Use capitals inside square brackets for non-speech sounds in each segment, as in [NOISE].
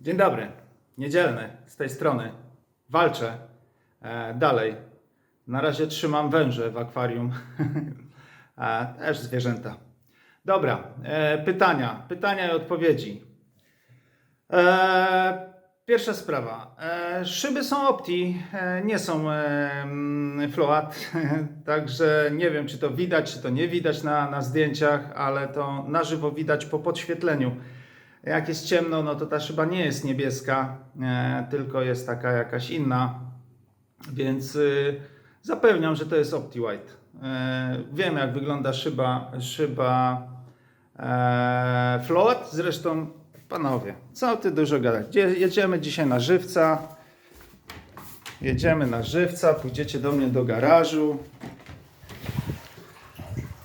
Dzień dobry. Niedzielny z tej strony. Walczę e, dalej. Na razie trzymam węże w akwarium. [LAUGHS] e, też zwierzęta. Dobra, e, pytania. Pytania i odpowiedzi. E, pierwsza sprawa. E, szyby są Opti, e, nie są e, mm, Float, [LAUGHS] także nie wiem, czy to widać, czy to nie widać na, na zdjęciach, ale to na żywo widać po podświetleniu. Jak jest ciemno, no to ta szyba nie jest niebieska, e, tylko jest taka jakaś inna, więc y, zapewniam, że to jest OptiWhite. E, wiem, jak wygląda szyba, szyba e, Float, zresztą panowie, co ty dużo gadać. Jedziemy dzisiaj na żywca, jedziemy na żywca, pójdziecie do mnie do garażu,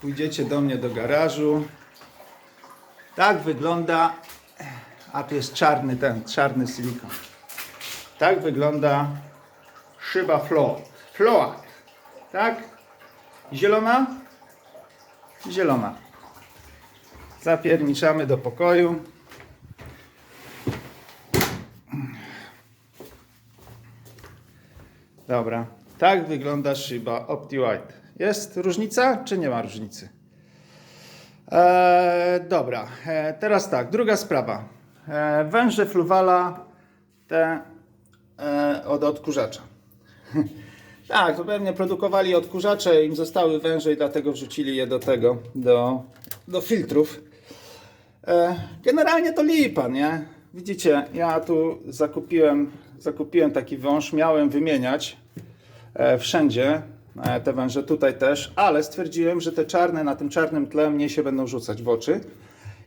pójdziecie do mnie do garażu. Tak wygląda a tu jest czarny ten, czarny silikon. Tak wygląda szyba float. Float. Tak? Zielona? Zielona. Zapierniczamy do pokoju. Dobra. Tak wygląda szyba OptiWhite. Jest różnica, czy nie ma różnicy? E, dobra, e, teraz tak, druga sprawa. E, węże fluwala te e, od odkurzacza. [LAUGHS] tak, to pewnie produkowali odkurzacze, im zostały węże i dlatego wrzucili je do tego, do, do filtrów. E, generalnie to lipa, nie? Widzicie, ja tu zakupiłem, zakupiłem taki wąż, miałem wymieniać e, wszędzie te węże, tutaj też, ale stwierdziłem, że te czarne na tym czarnym tle mnie się będą rzucać w oczy.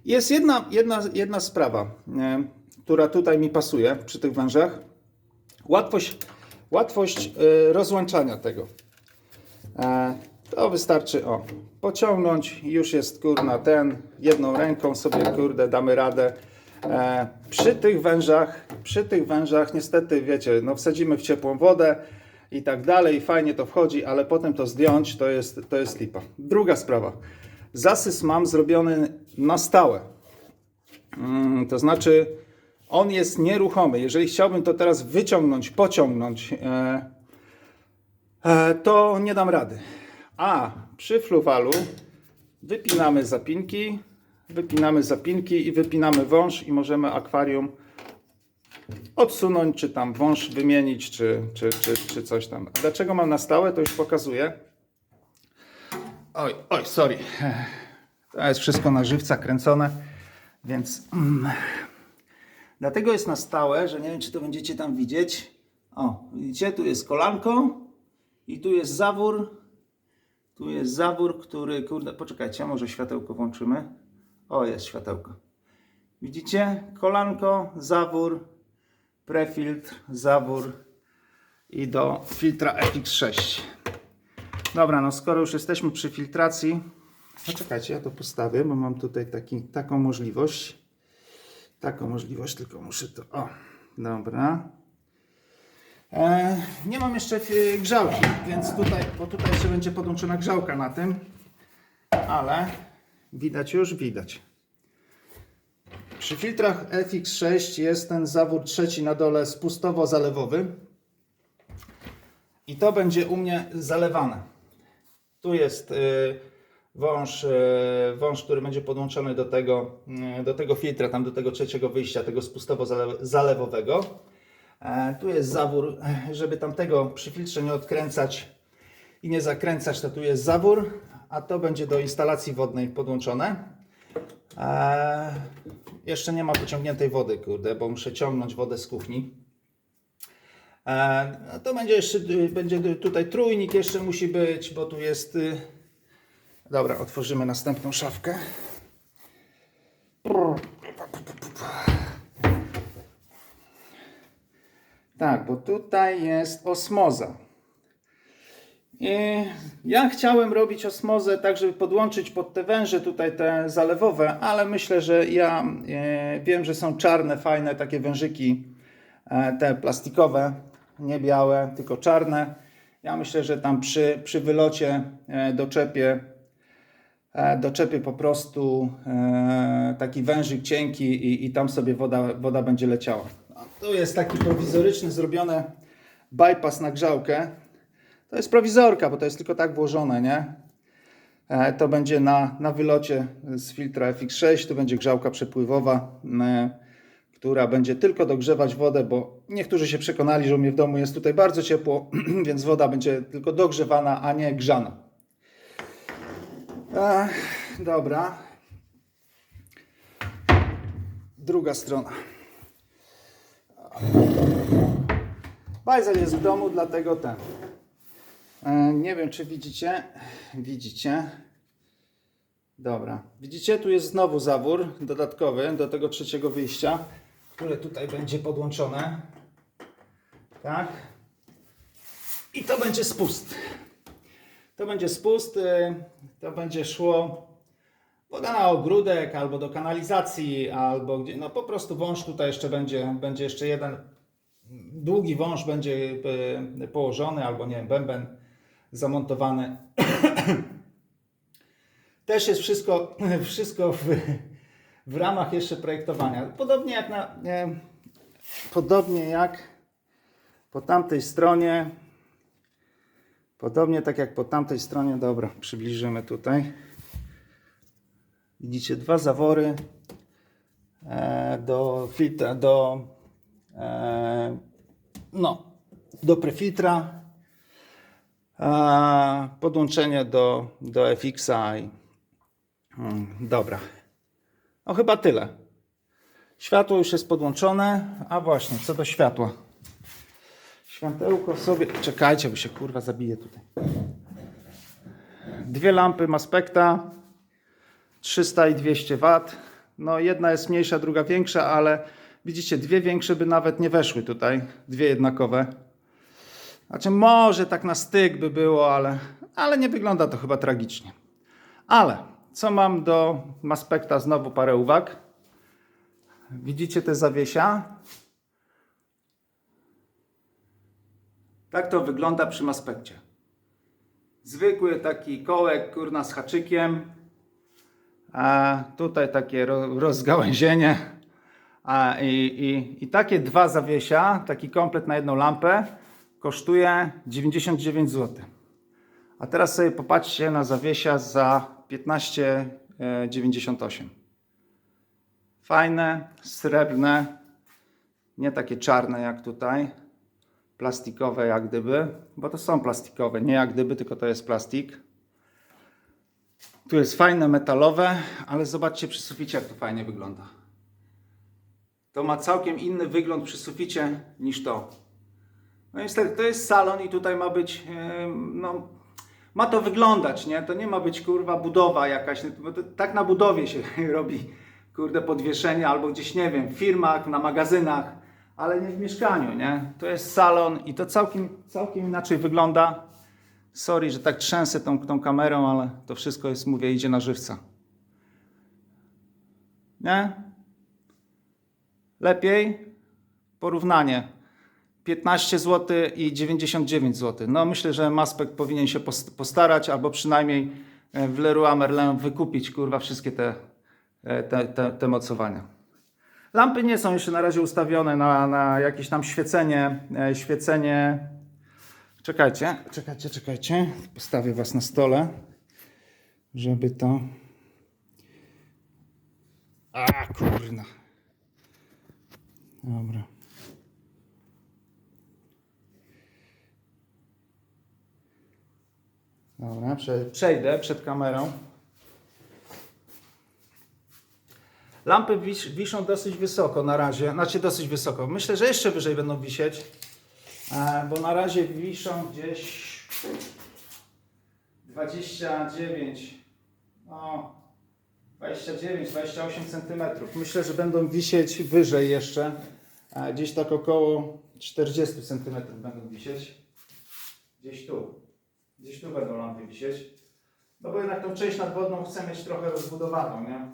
Jest jedna, jedna, jedna sprawa, e, która tutaj mi pasuje przy tych wężach. Łatwość, łatwość e, rozłączania tego. E, To wystarczy o pociągnąć, już jest kurna ten, jedną ręką sobie kurde damy radę. E, Przy tych wężach, przy tych wężach niestety wiecie, no wsadzimy w ciepłą wodę i tak dalej, fajnie to wchodzi, ale potem to zdjąć to jest, to jest lipa. Druga sprawa. Zasys mam zrobiony na stałe. Mm, To znaczy, on jest nieruchomy. Jeżeli chciałbym to teraz wyciągnąć, pociągnąć, e, e, to nie dam rady. A przy fluwalu wypinamy zapinki, wypinamy zapinki i wypinamy wąż i możemy akwarium odsunąć, czy tam wąż wymienić, czy, czy, czy, czy coś tam. Dlaczego mam na stałe, to już pokazuję. Oj, oj, sorry. To jest wszystko na żywca kręcone, więc mm, dlatego jest na stałe, że nie wiem, czy to będziecie tam widzieć. O, widzicie, tu jest kolanko i tu jest zawór. Tu jest zawór, który, kurde, poczekajcie, może światełko włączymy. O, jest światełko. Widzicie? Kolanko, zawór, prefiltr, zawór i do filtra FX6. Dobra, no skoro już jesteśmy przy filtracji, poczekajcie, ja to postawię, bo mam tutaj taki, taką możliwość. Taką możliwość, tylko muszę to. O, dobra. E, nie mam jeszcze e, grzałki, więc tutaj, bo tutaj jeszcze będzie podłączona grzałka na tym, ale widać już, widać. Przy filtrach FX6 jest ten zawór trzeci na dole spustowo-zalewowy i to będzie u mnie zalewane. Tu jest y, wąż, y, wąż, który będzie podłączony do tego, y, do tego filtra, tam do tego trzeciego wyjścia, tego spustowo-zalewowego. E, Tu jest zawór, żeby tamtego przy filtrze nie odkręcać i nie zakręcać, to tu jest zawór, a to będzie do instalacji wodnej podłączone. E, jeszcze nie ma wyciągniętej wody, kurde, bo muszę ciągnąć wodę z kuchni. E, no to będzie jeszcze, y, będzie tutaj trójnik jeszcze musi być, bo tu jest... y, Dobra, otworzymy następną szafkę. Tak, bo tutaj jest osmoza. Ja chciałem robić osmozę tak, żeby podłączyć pod te węże tutaj te zalewowe, ale myślę, że ja e, wiem, że są czarne, fajne takie wężyki, e, te plastikowe, nie białe, tylko czarne. Ja myślę, że tam przy, przy wylocie e, doczepię e, doczepię po prostu taki wężyk cienki i, i tam sobie woda, woda będzie leciała. Tu jest taki prowizoryczny zrobiony bypass na grzałkę. To jest prowizorka, bo to jest tylko tak włożone, nie? E, To będzie na, na wylocie z filtra FX6, to będzie grzałka przepływowa, która będzie tylko dogrzewać wodę, bo niektórzy się przekonali, że u mnie w domu jest tutaj bardzo ciepło, [CLEARS THROAT] więc woda będzie tylko dogrzewana, a nie grzana. E, dobra. Druga strona. Bajzel jest w domu, dlatego ten. E, Nie wiem, czy widzicie. Widzicie. Dobra. Widzicie, tu jest znowu zawór dodatkowy do tego trzeciego wyjścia, które tutaj będzie podłączone. Tak. I to będzie spust. To będzie spust. y, To będzie szło woda na ogródek, albo do kanalizacji, albo gdzie. No po prostu wąż tutaj jeszcze będzie, będzie jeszcze jeden długi wąż będzie y, położony, albo nie wiem, bęben zamontowany. [CLEARS THROAT] Też jest wszystko, [CLEARS THROAT] wszystko w, w ramach jeszcze projektowania. Podobnie jak na, nie, podobnie jak po tamtej stronie. Podobnie tak jak po tamtej stronie. Dobra, przybliżymy tutaj. Widzicie dwa zawory e, do filtra, do e, no, do prefiltra, podłączenie do, do FX-a i mm, dobra. No chyba tyle. Światło już jest podłączone, a właśnie, co do światła. Światełko sobie, czekajcie, bo się kurwa zabije tutaj. Dwie lampy Maspekta, 300 i 200 W. No jedna jest mniejsza, druga większa, ale widzicie, dwie większe by nawet nie weszły tutaj, dwie jednakowe. Znaczy może tak na styk by było, ale, ale nie wygląda to chyba tragicznie. Ale co mam do Maspekta? Znowu parę uwag. Widzicie te zawiesia? Tak to wygląda przy Maspekcie. Zwykły taki kołek, kurna z haczykiem. A tutaj takie ro- rozgałęzienie. A, i, i, I takie dwa zawiesia, taki komplet na jedną lampę, kosztuje 99 zł. A teraz sobie popatrzcie na zawiesia za 15,98. Fajne, srebrne, nie takie czarne jak tutaj, plastikowe jak gdyby, bo to są plastikowe, nie jak gdyby, tylko to jest plastik. Tu jest fajne metalowe, ale zobaczcie przy suficie jak to fajnie wygląda. To ma całkiem inny wygląd przy suficie niż to. No niestety, to jest salon i tutaj ma być, em, no, ma to wyglądać, nie? To nie ma być, kurwa, budowa jakaś, bo to, tak na budowie się [LAUGHS] robi, kurde, podwieszenie albo gdzieś, nie wiem, w firmach, na magazynach, ale nie w mieszkaniu, nie? To jest salon i to całkiem, całkiem inaczej wygląda. Sorry, że tak trzęsę tą, tą kamerą, ale to wszystko jest, mówię, idzie na żywca. Nie? Lepiej? Porównanie. 15 zł i 99 zł. No myślę, że Maspek powinien się pos- postarać, albo przynajmniej e, w Leroy Merlin wykupić kurwa wszystkie te, e, te, te, te mocowania. Lampy nie są jeszcze na razie ustawione na, na jakieś tam świecenie, e, świecenie. Czekajcie, czekajcie, czekajcie. Postawię was na stole, żeby to... A kurna. Dobra. Dobra, prze, przejdę przed kamerą. Lampy wis, wiszą dosyć wysoko na razie, znaczy dosyć wysoko. Myślę, że jeszcze wyżej będą wisieć, e, bo na razie wiszą gdzieś 29, no 29, 28 cm. Myślę, że będą wisieć wyżej jeszcze, e, gdzieś tak około 40 cm będą wisieć. Gdzieś tu. Gdzieś tu będą lampy wisieć. No bo jednak tą część nadwodną chcę mieć trochę rozbudowaną, nie?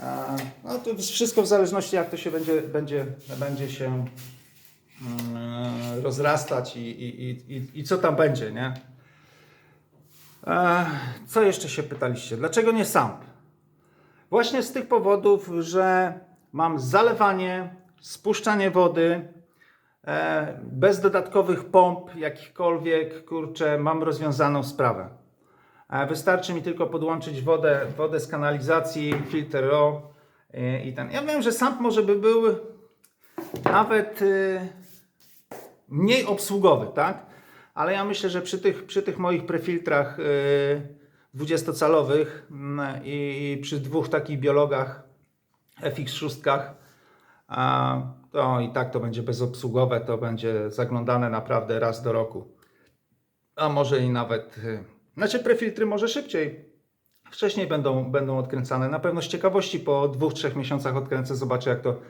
A, no to wszystko w zależności jak to się będzie, będzie, będzie się mm, rozrastać i, i, i, i, co tam będzie, nie? Co jeszcze się pytaliście? Dlaczego nie SAMP? Właśnie z tych powodów, że mam zalewanie, spuszczanie wody, bez dodatkowych pomp jakichkolwiek, kurczę, mam rozwiązaną sprawę. E, Wystarczy mi tylko podłączyć wodę, wodę z kanalizacji, filtr RO e, i ten. Ja wiem, że SAMP może by był nawet e, mniej obsługowy, tak? Ale ja myślę, że przy tych, przy tych moich prefiltrach e, 20-calowych mm, i, przy dwóch takich biologach FX6, a to i tak to będzie bezobsługowe, to będzie zaglądane naprawdę raz do roku. A może i nawet. y, Znaczy, prefiltry może szybciej. Wcześniej będą, będą odkręcane. Na pewno z ciekawości po dwóch, trzech miesiącach odkręcę, zobaczę jak to,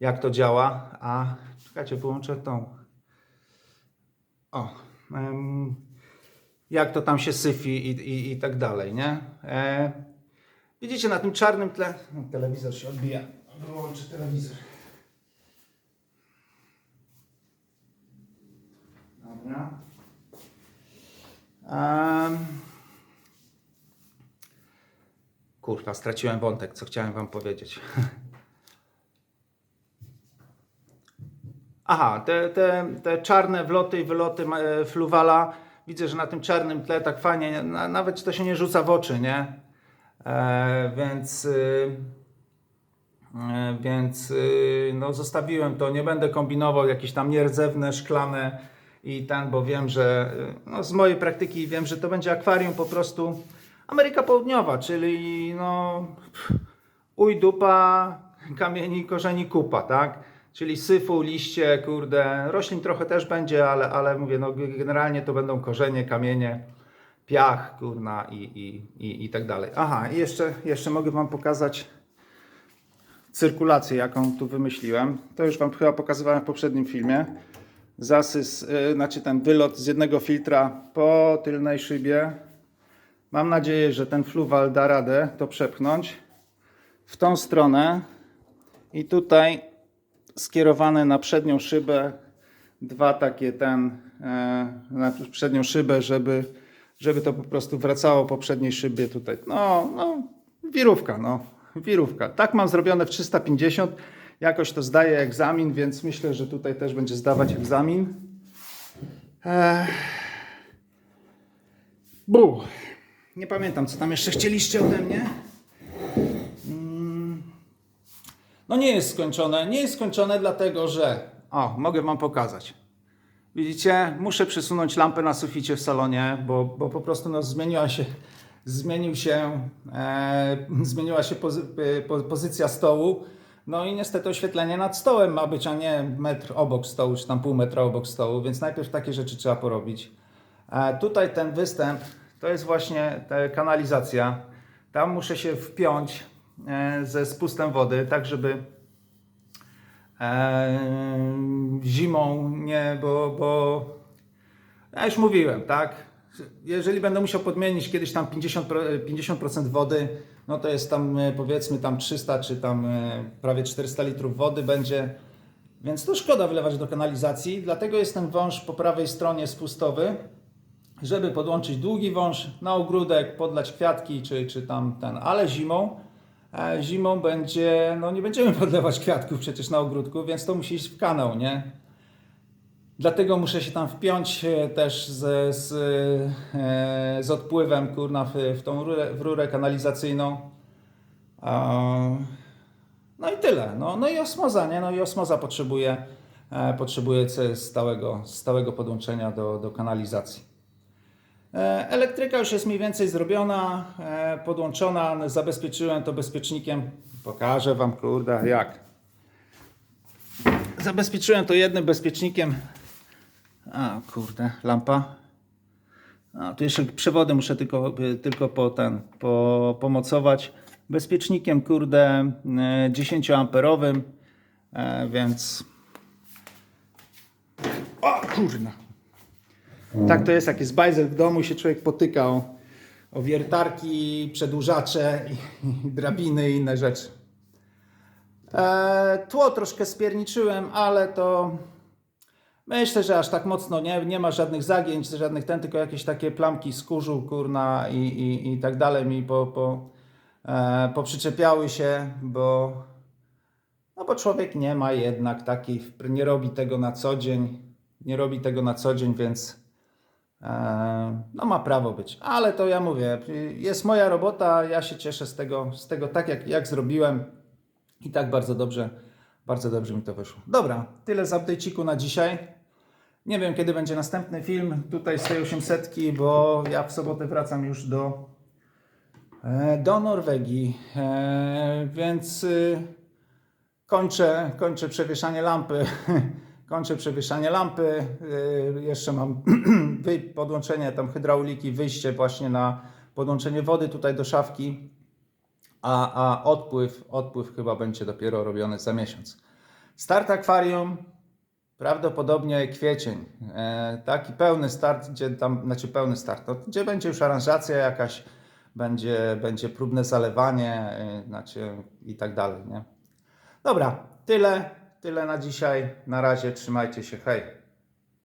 jak to działa. A czekajcie, wyłączę tą. O. em, jak to tam się syfi i, i, i tak dalej, nie? E, widzicie na tym czarnym tle. No, telewizor się odbija. Wyłączę telewizor. Dobra. Um, kurwa, straciłem wątek, co chciałem wam powiedzieć. [LAUGHS] Aha, te, te, te czarne wloty i wyloty e, fluwala. Widzę, że na tym czarnym tle tak fajnie, na, nawet to się nie rzuca w oczy, nie? E, więc y, e, więc y, no, zostawiłem to. Nie będę kombinował jakieś tam nierdzewne, szklane i ten, bo wiem, że y, no, z mojej praktyki wiem, że to będzie akwarium po prostu Ameryka Południowa, czyli no uj dupa, kamieni, korzeni kupa, tak? Czyli syfu, liście, kurde, roślin trochę też będzie, ale, ale mówię, no generalnie to będą korzenie, kamienie, piach, kurna i, i, i, i tak dalej. Aha, i jeszcze, jeszcze mogę Wam pokazać cyrkulację, jaką tu wymyśliłem. To już Wam chyba pokazywałem w poprzednim filmie. Zasys, yy, znaczy ten wylot z jednego filtra po tylnej szybie. Mam nadzieję, że ten fluwal da radę to przepchnąć w tą stronę i tutaj skierowane na przednią szybę dwa takie ten e, na przednią szybę, żeby, żeby to po prostu wracało po przedniej szybie tutaj. No, no wirówka, no, wirówka. Tak mam zrobione w 350. Jakoś to zdaje egzamin, więc myślę, że tutaj też będzie zdawać egzamin. Ech. Bu. Nie pamiętam, co tam jeszcze chcieliście ode mnie. Mm. No nie jest skończone. Nie jest skończone dlatego, że... O, mogę Wam pokazać. Widzicie, muszę przesunąć lampę na suficie w salonie, bo, bo po prostu no, zmieniła się, zmienił się, e, zmieniła się pozy, e, po, pozycja stołu. No i niestety oświetlenie nad stołem ma być, a nie metr obok stołu, czy tam pół metra obok stołu, więc najpierw takie rzeczy trzeba porobić. E, tutaj ten występ to jest właśnie kanalizacja. Tam muszę się wpiąć e, ze spustem wody, tak żeby e, zimą nie, bo, bo ja już mówiłem, tak? Jeżeli będę musiał podmienić kiedyś tam 50%, pro- 50% wody, no to jest tam e, powiedzmy tam 300 czy tam e, prawie 400 litrów wody będzie, więc to szkoda wylewać do kanalizacji, dlatego jest ten wąż po prawej stronie spustowy, żeby podłączyć długi wąż na ogródek, podlać kwiatki czy, czy tam ten, ale zimą e, zimą będzie, no nie będziemy [LAUGHS] podlewać kwiatków przecież na ogródku, więc to musi iść w kanał, nie? Dlatego muszę się tam wpiąć e, też z, z, e, z odpływem kurna w, w tą rurę, w rurę kanalizacyjną. No i tyle. No, no i osmoza, nie? No i osmoza potrzebuje, e, potrzebuje stałego, stałego podłączenia do, do kanalizacji. Elektryka już jest mniej więcej zrobiona, podłączona, zabezpieczyłem to bezpiecznikiem. Pokażę Wam, kurde, jak. Zabezpieczyłem to jednym bezpiecznikiem. A, kurde, lampa. A, tu jeszcze przewody muszę tylko, y, tylko po ten, po, pomocować. Bezpiecznikiem, kurde, y, 10 amperowym, e, więc... O, kurna. Tak to jest, jak jest bajzel w domu się człowiek potyka o, o wiertarki, przedłużacze, i, i drabiny i inne rzeczy. E, tło troszkę spierniczyłem, ale to Myślę, że aż tak mocno nie, nie ma żadnych zagięć, żadnych ten, tylko jakieś takie plamki skórzu, kurna i, i, i tak dalej mi po, po, e, poprzyczepiały się, bo, no bo człowiek nie ma jednak takich, nie robi tego na co dzień, nie robi tego na co dzień, więc e, no ma prawo być. Ale to ja mówię, jest moja robota, ja się cieszę z tego, z tego tak jak, jak zrobiłem i tak bardzo dobrze, bardzo dobrze mi to wyszło. Dobra, tyle z update'iku na dzisiaj. Nie wiem, kiedy będzie następny film tutaj z tej 800, bo ja w sobotę wracam już do, e, do Norwegii, e, więc y, kończę, kończę przewieszanie lampy. [LAUGHS] Kończę przewieszanie lampy. Jeszcze mam [CLEARS THROAT] podłączenie tam hydrauliki, wyjście właśnie na podłączenie wody tutaj do szafki. A, a odpływ, odpływ chyba będzie dopiero robiony za miesiąc. Start akwarium prawdopodobnie kwiecień. E, taki pełny start, gdzie tam, znaczy pełny start, no, gdzie będzie już aranżacja jakaś, będzie, będzie próbne zalewanie, e, znaczy i tak dalej, nie? Dobra, tyle, tyle na dzisiaj. Na razie, trzymajcie się, hej.